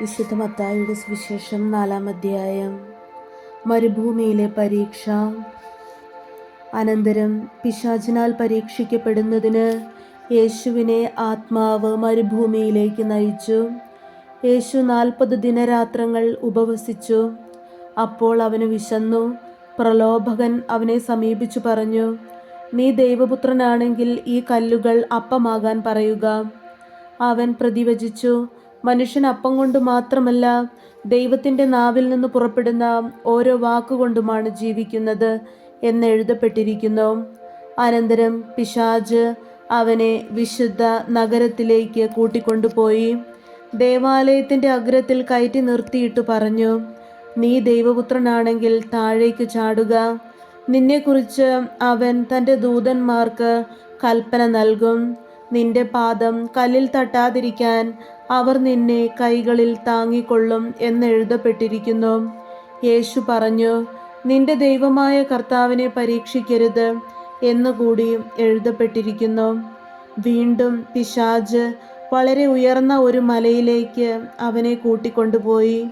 വിശുദ്ധ മത്തായിയുടെ സുവിശേഷം നാലാം അധ്യായം. മരുഭൂമിയിലെ പരീക്ഷ. അനന്തരം പിശാചിനാൽ പരീക്ഷിക്കപ്പെടുന്നതിന് യേശുവിനെ ആത്മാവ് മരുഭൂമിയിലേക്ക് നയിച്ചു. യേശു നാൽപ്പത് ദിനരാത്രങ്ങൾ ഉപവസിച്ചു. അപ്പോൾ അവന് വിശന്നു. പ്രലോഭകൻ അവനെ സമീപിച്ചു പറഞ്ഞു നീ ദൈവപുത്രനാണെങ്കിൽ ഈ കല്ലുകൾ അപ്പമാകാൻ പറയുക. അവൻ പ്രതിവചിച്ചു മനുഷ്യൻ അപ്പം കൊണ്ട് മാത്രമല്ല ദൈവത്തിന്റെ നാവിൽ നിന്ന് പുറപ്പെടുന്ന ഓരോ വാക്കുകൊണ്ടുമാണ് ജീവിക്കുന്നത് എന്ന് എഴുതപ്പെട്ടിരിക്കുന്നു. അനന്തരം പിശാജ് അവനെ വിശുദ്ധ നഗരത്തിലേക്ക് കൂട്ടിക്കൊണ്ടുപോയി. ദേവാലയത്തിന്റെ അഗ്രത്തിൽ കയറ്റി നിർത്തിയിട്ട് പറഞ്ഞു നീ ദൈവപുത്രനാണെങ്കിൽ താഴേക്ക് ചാടുക. നിന്നെക്കുറിച്ച് അവൻ തന്റെ ദൂതന്മാർക്ക് കൽപ്പന നൽകും. നിന്റെ പാദം കല്ലിൽ തട്ടാതിരിക്കാൻ അവർ നിന്നെ കൈകളിൽ താങ്ങിക്കൊള്ളും എന്നെഴുതപ്പെട്ടിരിക്കുന്നു യേശു പറഞ്ഞു നിന്റെ ദൈവമായ കർത്താവിനെ പരീക്ഷിക്കരുത് എന്നുകൂടി എഴുതപ്പെട്ടിരിക്കുന്നു. വീണ്ടും പിശാജ് വളരെ ഉയർന്ന ഒരു മലയിലേക്ക് അവനെ കൂട്ടിക്കൊണ്ടുപോയി.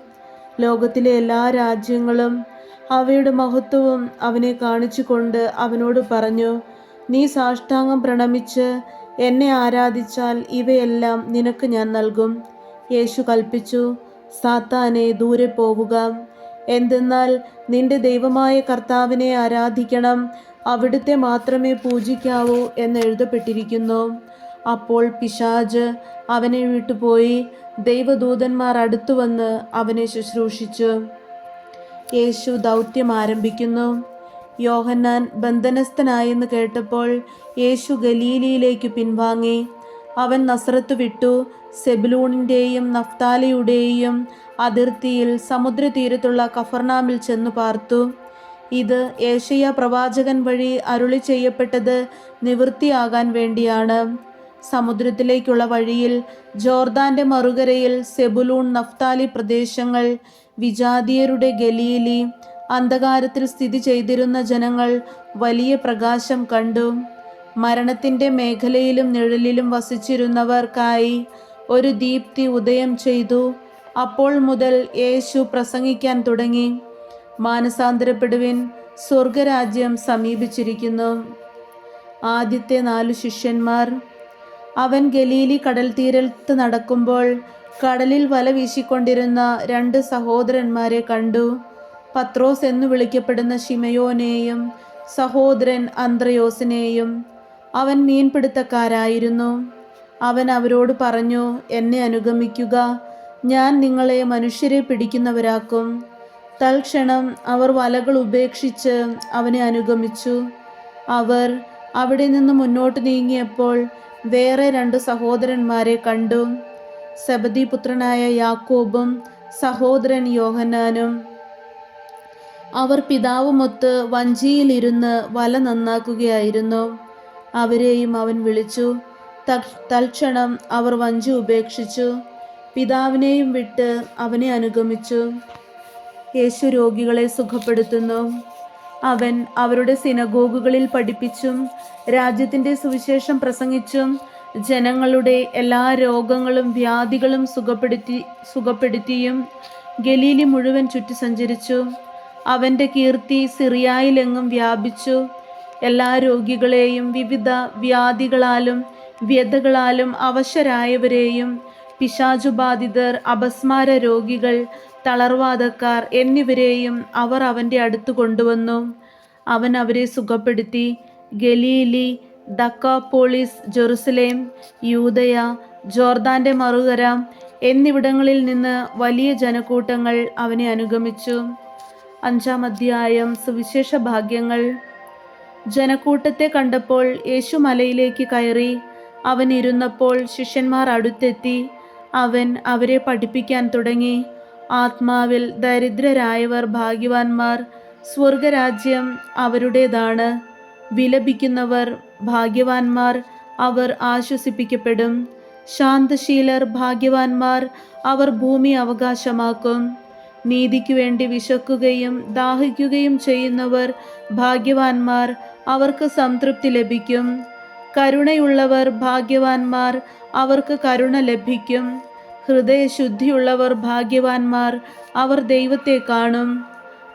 ലോകത്തിലെ എല്ലാ രാജ്യങ്ങളും അവയുടെ മഹത്വവും അവനെ കാണിച്ചുകൊണ്ട് അവനോട് പറഞ്ഞു നീ സാഷ്ടാംഗം പ്രണമിച്ച് എന്നെ ആരാധിച്ചാൽ ഇവയെല്ലാം നിനക്ക് ഞാൻ നൽകും. യേശു കൽപ്പിച്ചു സാത്താനെ ദൂരെ പോവുക. എന്തെന്നാൽ നിന്റെ ദൈവമായ കർത്താവിനെ ആരാധിക്കണം. അവിടുത്തെ മാത്രമേ പൂജിക്കാവൂ എന്ന് എഴുതപ്പെട്ടിരിക്കുന്നു. അപ്പോൾ പിശാജ് അവനെ വിട്ടുപോയി. ദൈവദൂതന്മാർ അടുത്തു വന്ന് അവനെ ശുശ്രൂഷിച്ചു. യേശു ദൗത്യം ആരംഭിക്കുന്നു. യോഹന്നാൻ ബന്ധനസ്ഥനായെന്ന് കേട്ടപ്പോൾ യേശു ഗലീലിയിലേക്ക് പിൻവാങ്ങി. അവൻ നസ്രത്ത് വിട്ടു. സെബിലൂണിന്റെയും നഫ്താലിയുടെയും അതിർത്തിയിൽ സമുദ്രതീരത്തുള്ള കഫർനാമിൽ ചെന്നു പാർത്തു. ഇത് ഏഷ്യ പ്രവാചകൻ വഴി അരുളി ചെയ്യപ്പെട്ടത് നിവൃത്തിയാകാൻ വേണ്ടിയാണ്. സമുദ്രത്തിലേക്കുള്ള വഴിയിൽ ജോർദാന്റെ മറുകരയിൽ സെബുലൂൺ നഫ്താലി പ്രദേശങ്ങൾ വിജാതിയരുടെ ഗലീലി അന്ധകാരത്തിൽ സ്ഥിതി ചെയ്തിരുന്ന ജനങ്ങൾ വലിയ പ്രകാശം കണ്ടു. മരണത്തിന്റെ മേഖലയിലും നിഴലിലും വസിച്ചിരുന്നവർക്കായി ഒരു ദീപ്തി ഉദയം ചെയ്തു. അപ്പോൾ മുതൽ യേശു പ്രസംഗിക്കാൻ തുടങ്ങി. മാനസാന്തരപ്പെടുവിൻ സ്വർഗരാജ്യം സമീപിച്ചിരിക്കുന്നു. ആദ്യത്തെ നാലു ശിഷ്യന്മാർ. അവൻ ഗലീലി കടൽ തീരത്ത് നടക്കുമ്പോൾ കടലിൽ വല വീശിക്കൊണ്ടിരുന്ന രണ്ട് സഹോദരന്മാരെ കണ്ടു. പത്രോസ് എന്ന് വിളിക്കപ്പെടുന്ന ഷിമയോനെയും സഹോദരൻ അന്ത്രയോസിനെയും അവൻ മീൻപിടുത്തക്കാരായിരുന്നു. അവൻ അവരോട് പറഞ്ഞു എന്നെ അനുഗമിക്കുക. ഞാൻ നിങ്ങളെ മനുഷ്യരെ പിടിക്കുന്നവരാക്കും. തൽക്ഷണം അവർ വലകൾ ഉപേക്ഷിച്ച് അവനെ അനുഗമിച്ചു. അവർ അവിടെ നിന്ന് മുന്നോട്ട് നീങ്ങിയപ്പോൾ വേറെ രണ്ട് സഹോദരന്മാരെ കണ്ടു. സബദി പുത്രനായ യാക്കോബും സഹോദരൻ യോഹന്നാനും അവർ പിതാവുമൊത്ത് വഞ്ചിയിലിരുന്ന് വല നന്നാക്കുകയായിരുന്നു. അവരെയും അവൻ വിളിച്ചു. തൽക്ഷണം അവർ വഞ്ചി ഉപേക്ഷിച്ചു. പിതാവിനെയും വിട്ട് അവനെ അനുഗമിച്ചു. യേശു രോഗികളെ സുഖപ്പെടുത്തുന്നു. അവൻ അവരുടെ സിനഗോഗുകളിൽ പഠിപ്പിച്ചും രാജ്യത്തിന്റെ സുവിശേഷം പ്രസംഗിച്ചും ജനങ്ങളുടെ എല്ലാ രോഗങ്ങളും വ്യാധികളും സുഖപ്പെടുത്തി സുഖപ്പെടുത്തിയും ഗലീലി മുഴുവൻ ചുറ്റി സഞ്ചരിച്ചു അവന്റെ കീർത്തി സിറിയായിലെങ്ങും വ്യാപിച്ചു. എല്ലാ രോഗികളെയും വിവിധ വ്യാധികളാലും വ്യതകളാലും അവശരായവരെയും പിശാചുബാധിതർ അപസ്മാര രോഗികൾ തളർവാദക്കാർ എന്നിവരെയും അവർ അവന്റെ അടുത്ത് കൊണ്ടുവന്നു. അവൻ അവരെ സുഖപ്പെടുത്തി. ഗലീലി ദക്കാപോളിസ് ജെറുസലേം യൂതയ ജോർദാന്റെ മറുകര എന്നിവിടങ്ങളിൽ നിന്ന് വലിയ ജനക്കൂട്ടങ്ങൾ അവനെ അനുഗമിച്ചു. അഞ്ചാം അധ്യായം സുവിശേഷ ഭാഗ്യങ്ങൾ. ജനക്കൂട്ടത്തെ കണ്ടപ്പോൾ യേശു മലയിലേക്ക് കയറി അവൻ ഇരുന്നപ്പോൾ ശിഷ്യന്മാർ അടുത്തെത്തി. അവൻ അവരെ പഠിപ്പിക്കാൻ തുടങ്ങി. ആത്മാവിൽ ദരിദ്രരായവർ ഭാഗ്യവാന്മാർ സ്വർഗരാജ്യം അവരുടേതാണ്. വിലപിക്കുന്നവർ ഭാഗ്യവാന്മാർ അവർ ആശ്വസിപ്പിക്കപ്പെടും. ശാന്തശീലർ ഭാഗ്യവാന്മാർ അവർ ഭൂമി അവകാശമാക്കും. നീതിക്കു വേണ്ടി വിശക്കുകയും ദാഹിക്കുകയും ചെയ്യുന്നവർ ഭാഗ്യവാന്മാർ അവർക്ക് സംതൃപ്തി ലഭിക്കും. കരുണയുള്ളവർ ഭാഗ്യവാന്മാർ അവർക്ക് കരുണ ലഭിക്കും. ഹൃദയശുദ്ധിയുള്ളവർ ഭാഗ്യവാന്മാർ അവർ ദൈവത്തെ കാണും.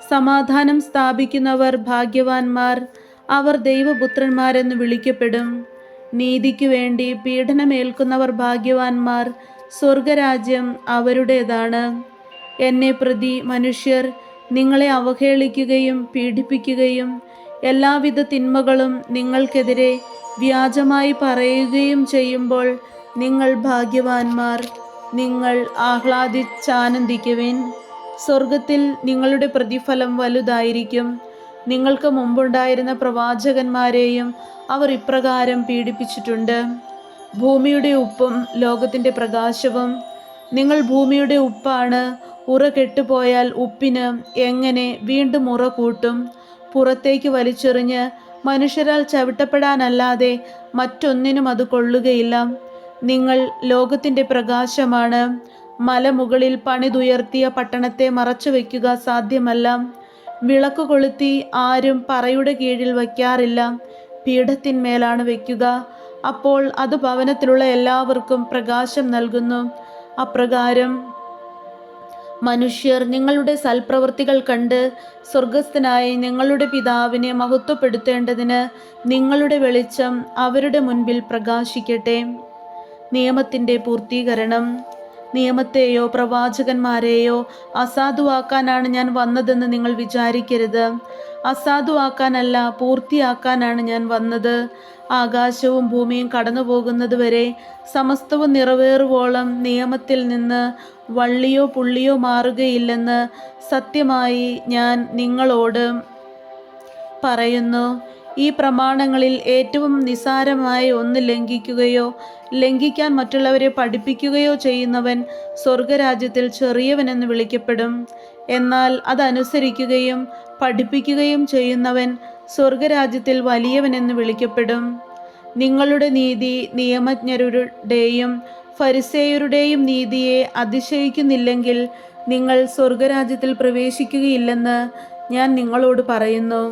സമാധാനം സ്ഥാപിക്കുന്നവർ ഭാഗ്യവാന്മാർ അവർ ദൈവപുത്രന്മാരെന്ന് വിളിക്കപ്പെടും. നീതിക്ക് വേണ്ടി പീഡനമേൽക്കുന്നവർ ഭാഗ്യവാന്മാർ സ്വർഗരാജ്യം അവരുടേതാണ്. എന്നെ പ്രതി മനുഷ്യർ നിങ്ങളെ അവഹേളിക്കുകയും പീഡിപ്പിക്കുകയും എല്ലാവിധ തിന്മകളും നിങ്ങൾക്കെതിരെ വ്യാജമായി പറയുകയും ചെയ്യുമ്പോൾ നിങ്ങൾ ഭാഗ്യവാന്മാർ. നിങ്ങൾ ആഹ്ലാദിച്ചാനന്ദിക്കുവിൻ. സ്വർഗത്തിൽ നിങ്ങളുടെ പ്രതിഫലം വലുതായിരിക്കും. നിങ്ങൾക്ക് മുമ്പുണ്ടായിരുന്ന പ്രവാചകന്മാരെയും അവർ ഇപ്രകാരം പീഡിപ്പിച്ചിട്ടുണ്ട്. ഭൂമിയുടെ ഉപ്പും ലോകത്തിന്റെ പ്രകാശവും നിങ്ങൾ ഭൂമിയുടെ ഉപ്പാണ്. ഉറ കെട്ടുപോയാൽ ഉപ്പിന് എങ്ങനെ വീണ്ടും ഉറ കൂട്ടും? പുറത്തേക്ക് വലിച്ചെറിഞ്ഞ് മനുഷ്യരാൽ ചവിട്ടപ്പെടാനല്ലാതെ മറ്റൊന്നിനും അത് കൊള്ളുകയില്ല. നിങ്ങൾ ലോകത്തിന്റെ പ്രകാശമാണ്. മലമുകളിൽ പണിതുയർത്തിയ പട്ടണത്തെ മറച്ചു വയ്ക്കുക സാധ്യമല്ല. വിളക്ക് കൊളുത്തി ആരും പറയുടെ കീഴിൽ വയ്ക്കാറില്ല. പീഠത്തിന്മേലാണ് വയ്ക്കുക. അപ്പോൾ അത് ഭവനത്തിലുള്ള എല്ലാവർക്കും പ്രകാശം നൽകുന്നു. അപ്രകാരം. മനുഷ്യർ നിങ്ങളുടെ സൽപ്രവൃത്തികൾ കണ്ട് സ്വർഗസ്ഥനായി നിങ്ങളുടെ പിതാവിനെ മഹത്വപ്പെടുത്തേണ്ടതിന് നിങ്ങളുടെ വെളിച്ചം അവരുടെ മുൻപിൽ പ്രകാശിക്കട്ടെ. നിയമത്തിന്റെ പൂർത്തീകരണം. നിയമത്തെയോ പ്രവാചകന്മാരെയോ അസാധുവാക്കാനാണ് ഞാൻ വന്നതെന്ന് നിങ്ങൾ വിചാരിക്കരുത്. അസാധുവാക്കാനല്ല പൂർത്തിയാക്കാനാണ് ഞാൻ വന്നത്. ആകാശവും ഭൂമിയും കടന്നു പോകുന്നത് വരെ സമസ്തവും നിറവേറുവോളം നിയമത്തിൽ നിന്ന് വള്ളിയോ പുള്ളിയോ മാറുകയില്ലെന്ന് സത്യമായി ഞാൻ നിങ്ങളോട് പറയുന്നു. ഈ പ്രമാണങ്ങളിൽ ഏറ്റവും നിസാരമായ ഒന്ന് ലംഘിക്കുകയോ ലംഘിക്കാൻ മറ്റുള്ളവരെ പഠിപ്പിക്കുകയോ ചെയ്യുന്നവൻ സ്വർഗരാജ്യത്തിൽ ചെറിയവനെന്ന് വിളിക്കപ്പെടും. എന്നാൽ അതനുസരിക്കുകയും പഠിപ്പിക്കുകയും ചെയ്യുന്നവൻ സ്വർഗരാജ്യത്തിൽ വലിയവനെന്ന് വിളിക്കപ്പെടും. നിങ്ങളുടെ നീതി നിയമജ്ഞരുടെയും ഫരിസേയരുടെയും നീതിയെ അതിശയിക്കുന്നില്ലെങ്കിൽ നിങ്ങൾ സ്വർഗരാജ്യത്തിൽ പ്രവേശിക്കുകയില്ലെന്ന് ഞാൻ നിങ്ങളോട് പറയുന്നു.